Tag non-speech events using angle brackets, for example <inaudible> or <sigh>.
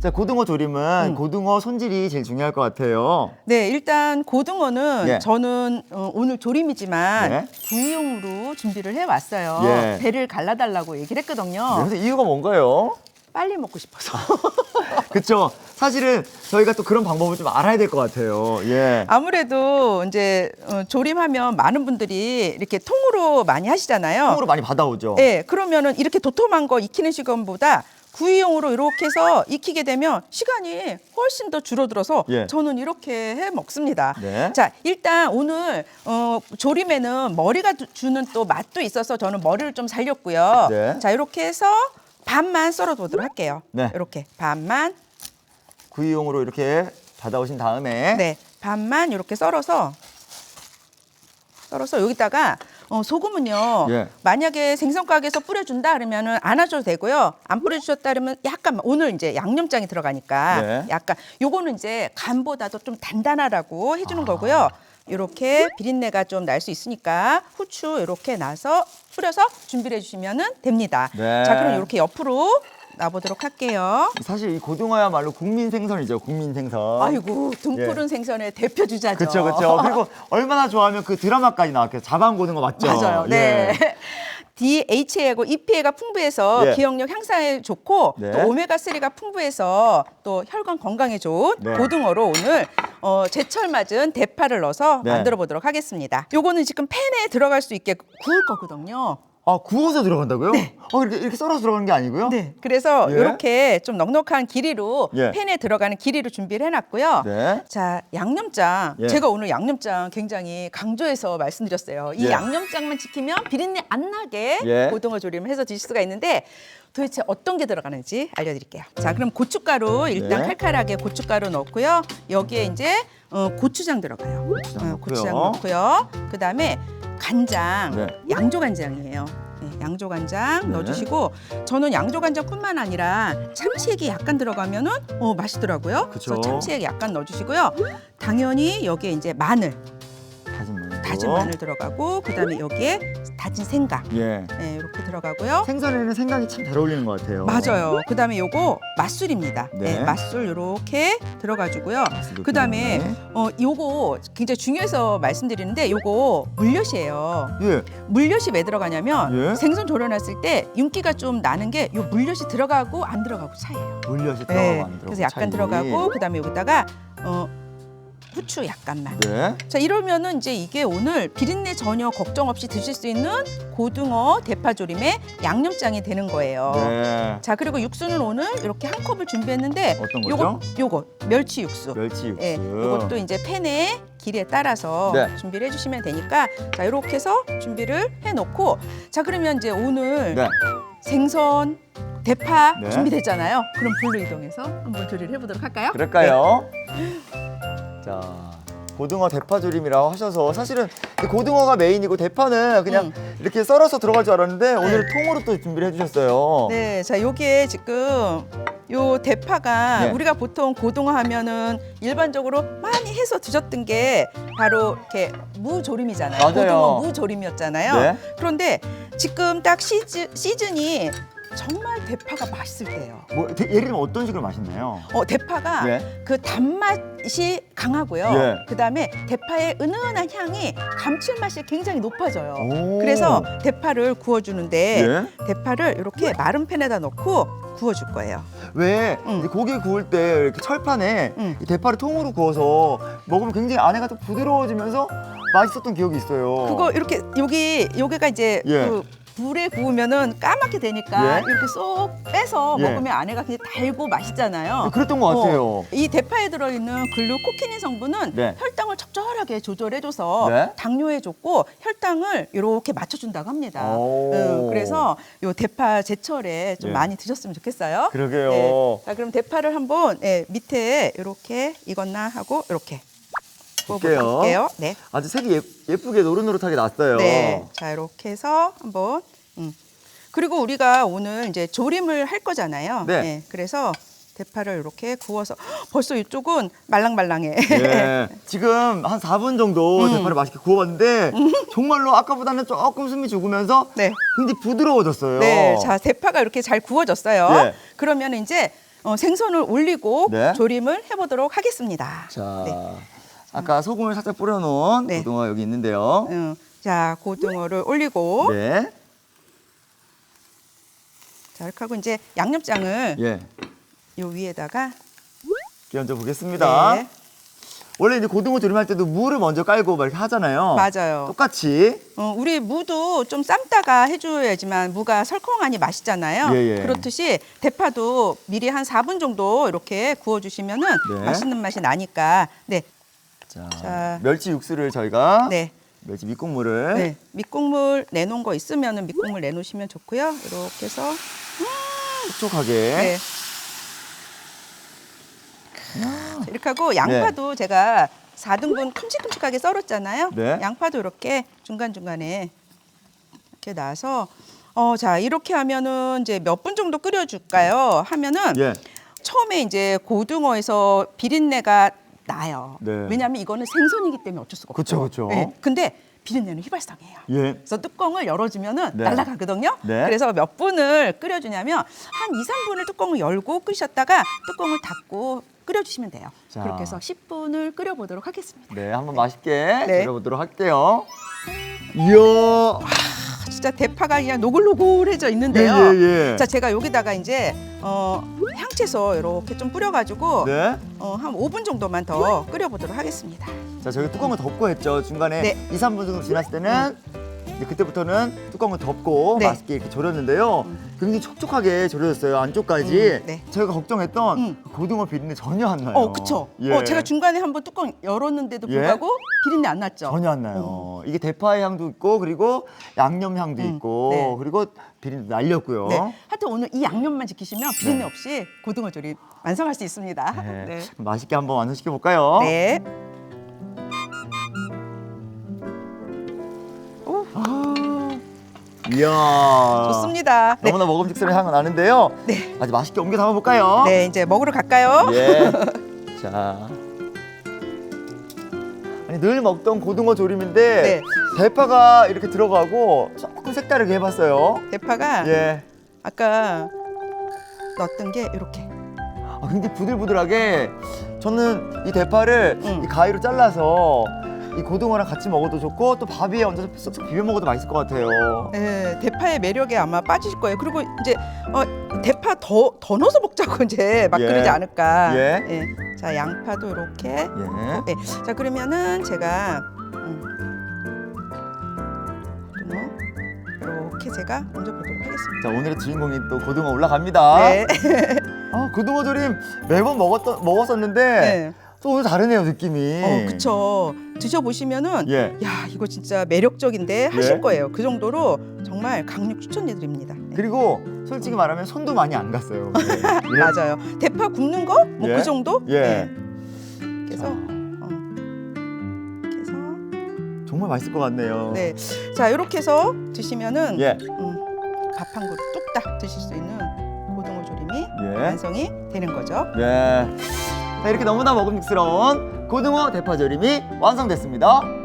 자, 고등어 조림은 음. 고등어 손질이 제일 중요할 것 같아요. 네, 일단 고등어는 예. 저는 어, 오늘 조림이지만 네. 구이용으로 준비를 해왔어요. 예. 배를 갈라달라고 얘기를 했거든요. 네, 근데 이유가 뭔가요? 빨리 먹고 싶어서. <laughs> 그쵸. 사실은 저희가 또 그런 방법을 좀 알아야 될 것 같아요. 예. 아무래도 이제 어, 조림하면 많은 분들이 이렇게 통으로 많이 하시잖아요. 통으로 많이 받아오죠. 네, 그러면은 이렇게 도톰한 거 익히는 시간보다 구이용으로 이렇게 해서 익히게 되면 시간이 훨씬 더 줄어들어서 예. 저는 이렇게 해 먹습니다. 네. 자, 일단 오늘 어, 조림에는 머리가 두- 주는 또 맛도 있어서 저는 머리를 좀 살렸고요. 네. 자, 이렇게 해서 반만 썰어 보도록 할게요. 네. 이렇게 반만, 구이용으로 이렇게 받아오신 다음에 네, 반만 이렇게 썰어서 썰어서 여기다가 어, 소금은요. 예. 만약에 생선 가게에서 뿌려준다 그러면은 안 하셔도 되고요. 안 뿌려주셨다 그러면 약간 오늘 이제 양념장이 들어가니까 네. 약간 요거는 이제 간보다도 좀 단단하라고 아. 해주는 거고요. 이렇게 비린내가 좀 날 수 있으니까 후추 이렇게 나서 뿌려서 준비를 해주시면은 됩니다. 네. 자, 그럼 이렇게 옆으로 놔보도록 할게요. 사실 이 고등어야말로 국민 생선이죠. 국민 생선. 아이고 등푸른 생선의 대표 주자죠. 그렇죠, 그렇죠. <laughs> 그리고 얼마나 좋아하면 그 드라마까지 나왔겠어요. 자방 고등어 맞죠? 맞아요. 네. 예. DHA하고 EPA가 풍부해서 예. 기억력 향상에 좋고 네. 또 오메가 3가 풍부해서 또 혈관 건강에 좋은 네. 고등어로 오늘 어, 제철 맞은 대파를 넣어서 네. 만들어 보도록 하겠습니다. 요거는 지금 팬에 들어갈 수 있게 구울 거거든요. 아 구워서 들어간다고요? 어 이렇게 이렇게 썰어서 들어가는 게 아니고요? 네. 그래서 예. 이렇게 좀 넉넉한 길이로 예. 팬에 들어가는 길이로 준비를 해놨고요. 네. 자 양념장 예. 제가 오늘 양념장 굉장히 강조해서 말씀드렸어요. 이 예. 양념장만 지키면 비린내 안 나게 예. 고등어 조림을 해서 드실 수가 있는데 도대체 어떤 게 들어가는지 알려드릴게요. 자 그럼 고춧가루 일단 네. 칼칼하게 고춧가루 넣고요. 여기에 이제 어, 고추장 들어가요. 고추장 어. 고추장 넣고요. 그 다음에 간장 네. 양조 간장이에요. 네, 양조 간장 네. 넣어주시고 저는 양조 간장뿐만 아니라 참치액이 약간 들어가면은 어, 맛있더라고요. 그쵸. 그래서 참치액 약간 넣어주시고요. 당연히 여기에 이제 마늘, 다진 마늘. 다진 마늘 들어가고 그다음에 여기에 다진 생강 예. 네, 이렇게 들어가고요. 생선에는 생강이 참 잘 어울리는 것 같아요. 맞아요. 그다음에 요거 맛술입니다. 네. 네, 맛술 요렇게 들어가주고요. 맛술도 그다음에 들어가네. 어 요거 굉장히 중요해서 말씀드리는데 요거 물엿이에요. 예. 물엿이 왜 들어가냐면 예? 생선 졸여놨을 때 윤기가 좀 나는 게 요 물엿이 들어가고 안 들어가고 차이예요. 물엿이 들어가고 네, 안 들어가고 그래서 약간 차이. 들어가고 그다음에 여기다가 어 후추 약간만. 네. 자 이러면은 이제 이게 오늘 비린내 전혀 걱정 없이 드실 수 있는 고등어 대파조림의 양념장이 되는 거예요. 네. 자 그리고 육수는 오늘 이렇게 한 컵을 준비했는데 어떤 거죠? 요거 요거 멸치 육수. 멸치 육수. 예, 이것도 이제 팬에 길이에 따라서 네. 준비를 해주시면 되니까 자 이렇게 해서 준비를 해놓고 자 그러면 이제 오늘 네. 생선 대파 네. 준비됐잖아요. 그럼 불로 이동해서 한번 조리를 해보도록 할까요? 그럴까요? 자, 고등어 대파조림이라고 하셔서 사실은 이 고등어가 메인이고 대파는 그냥 이렇게 썰어서 들어갈 줄 알았는데 오늘 통으로 또 준비를 해주셨어요. 네, 자 요게 지금 요 대파가 네. 우리가 보통 고등어 하면은 일반적으로 많이 해서 드셨던 게 바로 이렇게 무조림이잖아요. 맞아요. 고등어 무조림이었잖아요. 네. 그런데 지금 딱 시즌, 시즌이 정말 대파가 맛있을 때예요. 뭐 대- 예를 들면 어떤 식으로 맛있나요? 어, 대파가 예. 그 단맛이 강하고요. 예. 그다음에 대파의 은은한 향이 감칠맛이 굉장히 높아져요. 오. 그래서 대파를 구워주는데 예. 대파를 이렇게 마른 팬에다 넣고 구워줄 거예요. 왜 응. 이제 고기 구울 때 이렇게 철판에 응. 이 대파를 통으로 구워서 먹으면 굉장히 안에가 좀 부드러워지면서 맛있었던 기억이 있어요. 그거 이렇게 여기 여기가 이제 예. 그 불에 구우면은 까맣게 되니까 예. 이렇게 쏙 빼서 예. 먹으면 안에가 굉장히 달고 맛있잖아요. 그랬던 것 같아요. 어, 이 대파에 들어있는 글루코키닌 성분은 네. 혈당을 적절하게 조절해줘서 네. 당뇨에 좋고 혈당을 이렇게 맞춰준다고 합니다. 오. 음, 그래서 요 대파 제철에 좀 예. 많이 드셨으면 좋겠어요. 그러게요. 네. 자 그럼 대파를 한번 예, 밑에 이렇게 익었나 하고 이렇게 볼게요. 네. 아주 색이 예, 예쁘게 노릇노릇하게 났어요. 네. 자, 이렇게 해서 한번 음. 그리고 우리가 오늘 이제 조림을 할 거잖아요. 네. 그래서 대파를 이렇게 구워서 헉, 벌써 이쪽은 말랑말랑해. 예. <laughs> 지금 한 4분 정도 음. 대파를 맛있게 구워봤는데 정말로 아까보다는 조금 숨이 죽으면서 네. 굉장히 부드러워졌어요. 네. 자, 대파가 이렇게 잘 구워졌어요. 예. 그러면 이제 어, 생선을 올리고 네. 조림을 해보도록 하겠습니다. 자, 네. 아까 소금을 살짝 뿌려놓은 네. 고등어 여기 있는데요. 음, 자, 고등어를 올리고 네. 자, 이렇게 하고 이제 양념장을 예. 요 위에다가 끼얹어 보겠습니다. 네, 원래 이제 고등어 조림할 때도 무를 먼저 깔고 막 이렇게 하잖아요. 맞아요. 똑같이. 어, 우리 무도 좀 삶다가 해줘야지만 무가 설컹하니 맛있잖아요. 예, 예. 그렇듯이 대파도 미리 한 4분 정도 이렇게 구워주시면은 네. 맛있는 맛이 나니까 네, 자, 자. 멸치 육수를 저희가 네, 멸치 밑국물을 네. 밑국물 내놓은 거 있으면은 밑국물 내놓으시면 좋고요. 이렇게 해서 촉촉하게. 네. 이렇게 하고 양파도 제가 4등분 큼직큼직하게 썰었잖아요. 네. 양파도 이렇게 중간중간에 이렇게 놔서 어, 자, 이렇게 하면은 이제 몇 분 정도 끓여 줄까요? 하면은 예. 처음에 이제 고등어에서 비린내가 나요. 네. 왜냐하면 이거는 생선이기 때문에 어쩔 수가 그쵸, 없죠. 그쵸. 네. 근데 비린내는 휘발성이에요. 예. 그래서 뚜껑을 열어주면은 네. 날아가거든요. 네. 그래서 몇 분을 끓여주냐면 한 2, 3분을 뚜껑을 열고 끄셨다가 뚜껑을 닫고 끓여주시면 돼요. 자. 그렇게 해서 10분을 끓여보도록 하겠습니다. 네, 한번 맛있게 네. 들어보도록 할게요. 이야. 아, 진짜 대파가 그냥 노글노글해져 있는데요. 예, 예, 예. 자, 제가 여기다가 이제 어, 향채소 이렇게 좀 뿌려가지고 네. 어, 한 5분 정도만 더 끓여보도록 하겠습니다. 자, 저희 뚜껑을 덮고 했죠. 중간에 네. 2, 3분 정도 지났을 때는 이제 그때부터는 뚜껑을 덮고 네. 맛있게 이렇게 졸였는데요. 굉장히 촉촉하게 졸여졌어요. 안쪽까지. 음, 네. 저희가 걱정했던 음. 고등어 비린내 전혀 안 나요. 어, 그쵸. 예. 어, 제가 중간에 한번 뚜껑 열었는데도 예? 불구하고 비린내 안 났죠. 전혀 안 나요. 이게 대파의 향도 있고 그리고 양념 향도 음, 있고 네. 그리고 비린내 날렸고요. 네. 하여튼 오늘 이 양념만 지키시면 비린내 네. 없이 고등어 조림 완성할 수 있습니다. 네. 네. 맛있게 한번 완성시켜 볼까요? 네. 이야. 좋습니다. 네. 너무나 먹음직스러운 향이 나는데요. 네. 아주 맛있게 옮겨 담아 볼까요? 네, 이제 먹으러 갈까요? 예. <laughs> 자. 아니 늘 먹던 고등어 조림인데 네. 대파가 이렇게 들어가고 조금 색다르게 해봤어요. 대파가 예. 아까 넣었던 게 이렇게. 아, 굉장히 부들부들하게 저는 이 대파를 음. 이 가위로 잘라서 이 고등어랑 같이 먹어도 좋고 또 밥 위에 얹어서 쓱쓱 비벼 먹어도 맛있을 것 같아요. 네, 대파의 매력에 아마 빠지실 거예요. 그리고 이제 어, 대파 더, 더 넣어서 먹자고 <laughs> 이제 막 예. 그러지 않을까. 예. 자, 양파도 이렇게. 예. 네. 자, 그러면은 제가 음, 고등어 이렇게 제가 얹어보도록 하겠습니다. 자 오늘의 주인공이 또 고등어 올라갑니다. 네. <laughs> 아 고등어 조림 매번 먹었던 먹었었는데 네. 또 오늘 다르네요 느낌이. 어, 그쵸. 드셔보시면은 예. 야 이거 진짜 매력적인데 하실 예. 거예요. 그 정도로 정말 강력 추천해드립니다. 네. 그리고 솔직히 말하면 손도 많이 안 갔어요. 네. <laughs> 예. 맞아요. 대파 굽는 거뭐그 예. 정도? 예. 네. 그래서 자, 어, 해서 정말 맛있을 것 같네요. 네. 자 이렇게 해서 드시면은 예. 음, 밥 한 그릇 뚝딱 드실 수 있는 고등어 조림이 예. 완성이 되는 거죠. 예. 자 이렇게 너무나 먹음직스러운 고등어 대파조림이 완성됐습니다.